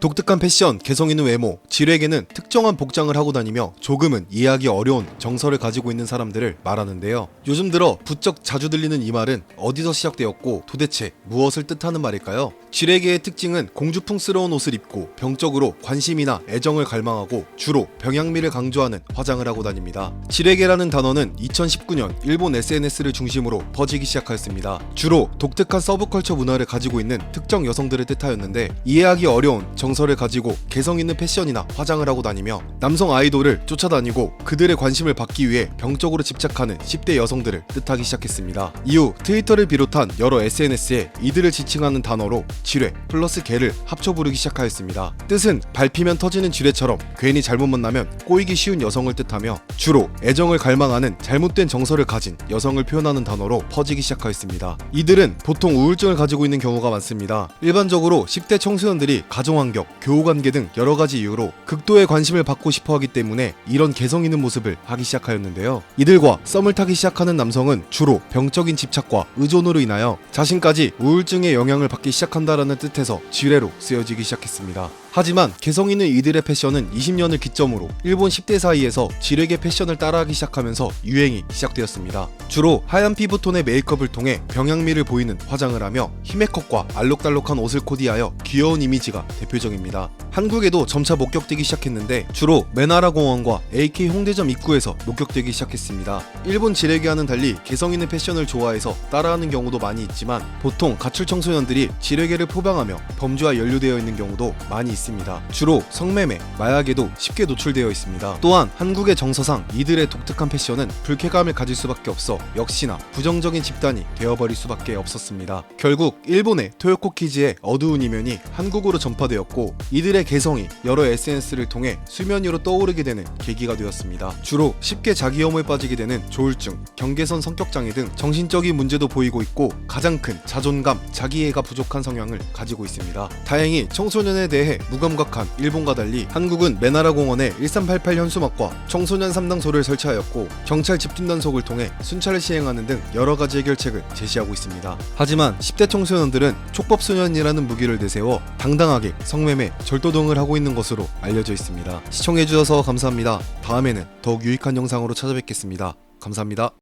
독특한 패션, 개성 있는 외모, 지뢰에게는 특정한 복장을 하고 다니며 조금은 이해하기 어려운 정서를 가지고 있는 사람들을 말하는데요. 요즘 들어 부쩍 자주 들리는 이 말은 어디서 시작되었고 도대체 무엇을 뜻하는 말일까요? 지뢰계의 특징은 공주풍스러운 옷을 입고 병적으로 관심이나 애정을 갈망하고 주로 병양미를 강조하는 화장을 하고 다닙니다. 지뢰계라는 단어는 2019년 일본 SNS를 중심으로 퍼지기 시작하였습니다. 주로 독특한 서브컬처 문화를 가지고 있는 특정 여성들을 뜻하였는데 이해하기 어려운 정서를 가지고 개성 있는 패션이나 화장을 하고 다니며 남성 아이돌을 쫓아다니고 그들의 관심을 받기 위해 병적으로 집착하는 10대 여성들을 뜻하기 시작했습니다. 이후 트위터를 비롯한 여러 SNS에 이들을 지칭하는 단어로 지뢰 플러스 개를 합쳐 부르기 시작하였습니다. 뜻은 밟히면 터지는 지뢰처럼 괜히 잘못 만나면 꼬이기 쉬운 여성을 뜻하며 주로 애정을 갈망하는 잘못된 정서를 가진 여성을 표현하는 단어로 퍼지기 시작하였습니다. 이들은 보통 우울증을 가지고 있는 경우가 많습니다. 일반적으로 10대 청소년들이 가정환 경, 교우관계 등 여러 가지 이유로 극도의 관심을 받고 싶어 하기 때문에 이런 개성 있는 모습을 하기 시작하였는데요. 이들과 썸을 타기 시작하는 남성은 주로 병적인 집착과 의존으로 인하여 자신까지 우울증의 영향을 받기 시작한다라는 뜻에서 지뢰로 쓰여지기 시작했습니다. 하지만 개성 있는 이들의 패션은 20년을 기점으로 일본 10대 사이에서 지뢰계 패션을 따라하기 시작하면서 유행이 시작되었습니다. 주로 하얀 피부톤의 메이크업을 통해 병양미를 보이는 화장을 하며 히메컷과 알록달록한 옷을 코디하여 귀여운 이미지가 대표 적입니다. 한국에도 점차 목격되기 시작했는데 주로 메나라 공원과 AK 홍대점 입구에서 목격되기 시작했습니다. 일본 지뢰계와는 달리 개성 있는 패션을 좋아해서 따라하는 경우도 많이 있지만 보통 가출 청소년들이 지뢰계를 포방하며 범죄와 연루되어 있는 경우도 많이 있습니다. 주로 성매매, 마약에도 쉽게 노출되어 있습니다. 또한 한국의 정서상 이들의 독특한 패션은 불쾌감을 가질 수밖에 없어 역시나 부정적인 집단이 되어버릴 수밖에 없었습니다. 결국 일본의 토요코키즈의 어두운 이면이 한국으로 전파되었고 이들의 개성이 여러 SNS를 통해 수면 위로 떠오르게 되는 계기가 되었습니다. 주로 쉽게 자기 혐오에 빠지게 되는 조울증, 경계선 성격 장애 등 정신적인 문제도 보이고 있고 가장 큰 자존감, 자기애가 부족한 성향을 가지고 있습니다. 다행히 청소년에 대해 무감각한 일본과 달리 한국은 메나라 공원에 1388 현수막과 청소년 3당소를 설치하였고 경찰 집중 단속을 통해 순찰을 시행하는 등 여러 가지 해결책을 제시하고 있습니다. 하지만 10대 청소년들은 촉법 소년이라는 무기를 내세워 당당하게 성매매, 절도 등을 하고 있는 것으로 알려져 있습니다. 시청해주셔서 감사합니다. 다음에는 더욱 유익한 영상으로 찾아뵙겠습니다. 감사합니다.